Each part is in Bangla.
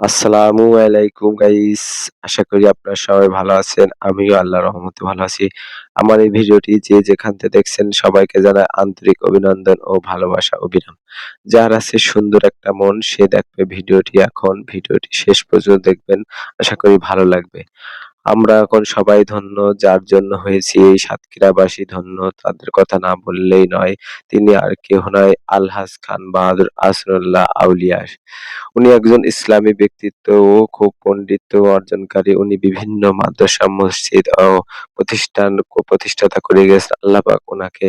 আসসালামু আলাইকুম গাইস। আশা করি আপনারা সবাই ভালো আছেন। আমিও আল্লাহ রহমতে ভালো আছি। আমার এই ভিডিওটি যে যেখান থেকে দেখছেন সবাইকে জানাই আন্তরিক অভিনন্দন ও ভালোবাসা অবিরাম। যার আছে সুন্দর একটা মন, সে দেখবে ভিডিওটি এখন। ভিডিওটি শেষ পর্যন্ত দেখবেন। আশা করি ভালো লাগবে। আমরা এখন সবাই ধন্য যার জন্য হয়েছি এই সাতক্ষীরাবাসী ধন্য তাদের কথা না বললেই নয়। তিনি আর কেহ নয় আলহাজ খান বাহাদুর আসরুল্লাহ আউলিয়া। উনি একজন ইসলামী ব্যক্তিত্ব ও খুব পণ্ডিত অর্জনকারী। উনি বিভিন্ন মাদ্রাসা, মসজিদ ও প্রতিষ্ঠান প্রতিষ্ঠাতা করে গেছেন। আল্লাহ পাক উনাকে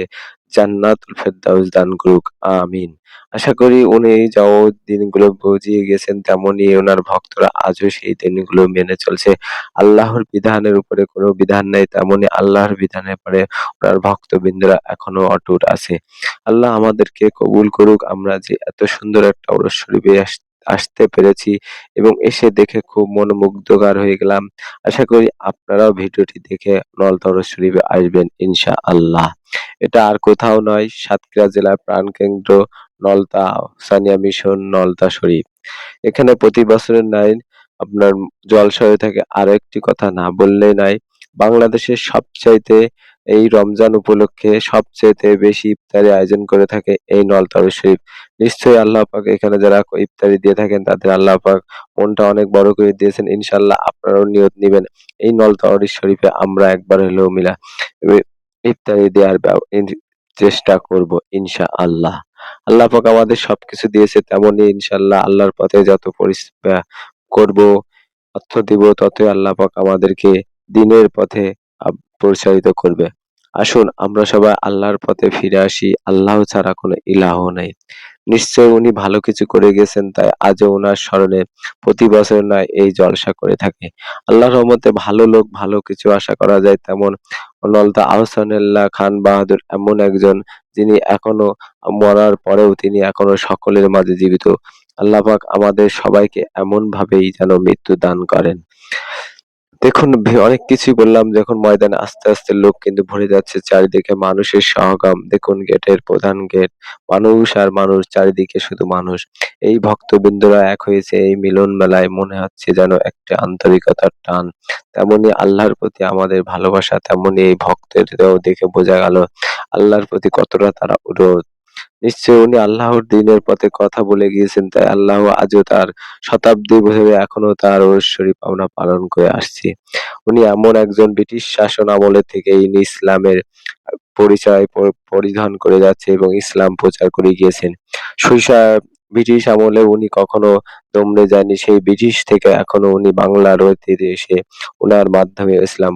জান্নাতুল ফেরদাউস দান করুক। আমিন। আশা করি উনি যাও দিনগুলো বুঝিয়ে গেছেন তেমনই উনার ভক্তরা আজও সেই দিনগুলো মেনে চলছে। আল্লাহর বিধানের উপরে কোনো বিধান নেই তেমনই আল্লাহর বিধানের পরে উনার ভক্তবৃন্দরা এখনও অটুট আছে। আল্লাহ আমাদেরকে কবুল করুক। আমরা যে এত সুন্দর একটা ওরস শরীফে আসতে পেরেছি এবং এসে দেখে খুব মনোমুগ্ধকর হয়ে গেলাম। আশা করি আপনারাও ভিডিওটি দেখে নলতা ওরস শরীফে আসবেন ইনশাআল্লাহ। এটা আর কোথাও নয়, সাতক্ষীরা জেলার প্রাণকেন্দ্র নলতা সানিয়া মিশন, নলতা শরীফ। এখানে প্রতি বছরের নাই আপনার জলসা হয়ে থাকে। আরও একটি কথা না বললেই নাই। বাংলাদেশের সবচাইতে এই রমজান উপলক্ষে সবচাইতে বেশি ইফতারি আয়োজন করে থাকে এই নলতা ওরস শরীফ। নিশ্চয়ই আল্লাহ পাক এখানে যারা ইফতারি দিয়ে থাকেন তাদের আল্লাহ পাক মনটা অনেক বড় করে দিয়েছেন। ইনশাআল্লাহ আপনারাও নিয়ত নিবেন। এই নলতা ওরস শরীফে আমরা একবার হলেও মিলা ইফতারি দেওয়ার চেষ্টা করব ইনশাআল্লাহ। আল্লাহ পাক আমাদের সবকিছু দিয়েছে তেমনই ইনশাআল্লাহ আল্লাহর পথে যত করব, অর্থ দিব ততই আল্লাহ পাক আমাদেরকে দিনের পথে পরিচালিত করবে। আসুন, আমরা সবাই আল্লাহর পথে ফিরে আসি। আল্লাহ ছাড়া কোনো ইলাহ নাই। নিশ্চয়ই উনি ভালো কিছু করে গেছেন, তাই আজও উনার স্মরণে প্রতি বছর নয় এই জলসা করে থাকে। আল্লাহর রহমতে ভালো লোক, ভালো কিছু আশা করা যায় তেমন নলতা আহসানুল্লাহ খান বাহাদুর এমন একজন যিনি এখনও মরার পরেও তিনি এখনও সকলের মাঝে জীবিত। আল্লাহ পাক আমাদের সবাইকে এমন ভাবেই যেন মৃত্যু দান করেন। দেখুন অনেক কিছুই বললাম যখন ময়দানে আস্তে, আস্তে লোক কিন্তু ভরে যাচ্ছে চারিদিকে মানুষের সমাগম। দেখুন গেটের প্রধান গেট মানুষ আর মানুষ চারিদিকে শুধু মানুষ। এই ভক্তবৃন্দরা এক হয়েছে এই মিলন মেলায় মনে হচ্ছে যেন একটা আন্তরিকতার টান। তেমনি আল্লাহর প্রতি আমাদের ভালোবাসা তেমনি এই ভক্তদেরও দেখে বোঝা গেল আল্লাহর প্রতি কতটা তারা অনুরোধ। নিশ্চয়ই উনি আল্লাহর দ্বীনের পথে কথা বলে গিয়েছেন, তাই আল্লাহ আজও তার শতাব্দী ধরে এখনও তার শরীফ আমরা পালন করে আসছে। উনি এমন একজন ব্রিটিশ শাসন আমলে থেকে ইনি ইসলামের পরিচয় পরিধান করে যাচ্ছে এবং ইসলাম প্রচার করে গিয়েছেন। ব্রিটিশ আমলে উনি কখনো দমড়ে যায়নি, সেই ব্রিটিশ থেকে এখনও উনি বাংলার এসে উনার মাধ্যমে ইসলাম